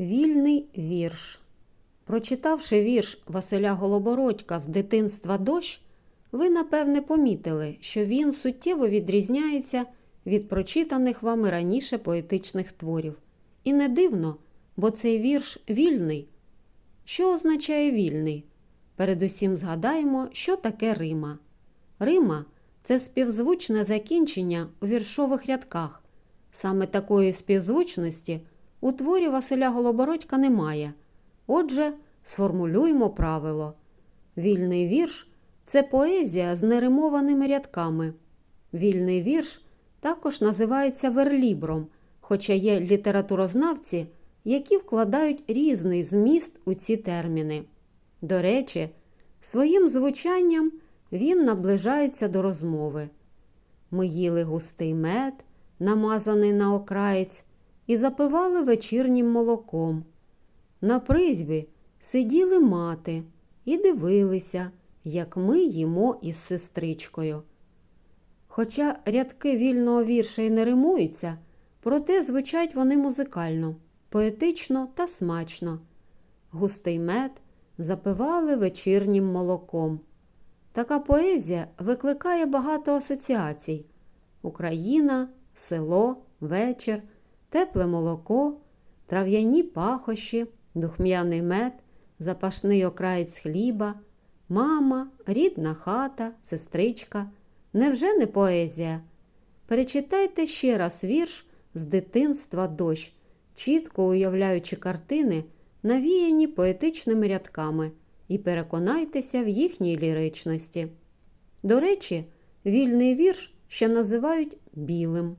Вільний вірш. Прочитавши вірш Василя Голобородька з дитинства дощ, ви, напевне, помітили, що він суттєво відрізняється від прочитаних вами раніше поетичних творів. І не дивно, бо цей вірш вільний. Що означає вільний? Передусім згадаємо, що таке Рима. Рима це співзвучне закінчення у віршових рядках. Саме такої співзвучності у творі Василя Голобородька немає. Отже, сформулюємо правило. Вільний вірш це поезія з неримованими рядками. Вільний вірш також називається верлібром, хоча є літературознавці, які вкладають різний зміст у ці терміни. До речі, своїм звучанням він наближається до розмови. Ми їли густий мед, намазаний на окраєць, і запивали вечірнім молоком. На призьбі сиділи мати і дивилися, як ми їмо із сестричкою. Хоча рядки вільного вірша й не римуються, проте звучать вони музикально, поетично та смачно. Густий мед запивали вечірнім молоком. Така поезія викликає багато асоціацій: Україна, село, вечір, тепле молоко, трав'яні пахощі, духм'яний мед, запашний окраєць хліба, мама, рідна хата, сестричка. Невже не поезія? Перечитайте ще раз вірш з дитинства дощ, чітко уявляючи картини, навіяні поетичними рядками, і переконайтеся в їхній ліричності. До речі, вільний вірш ще називають білим.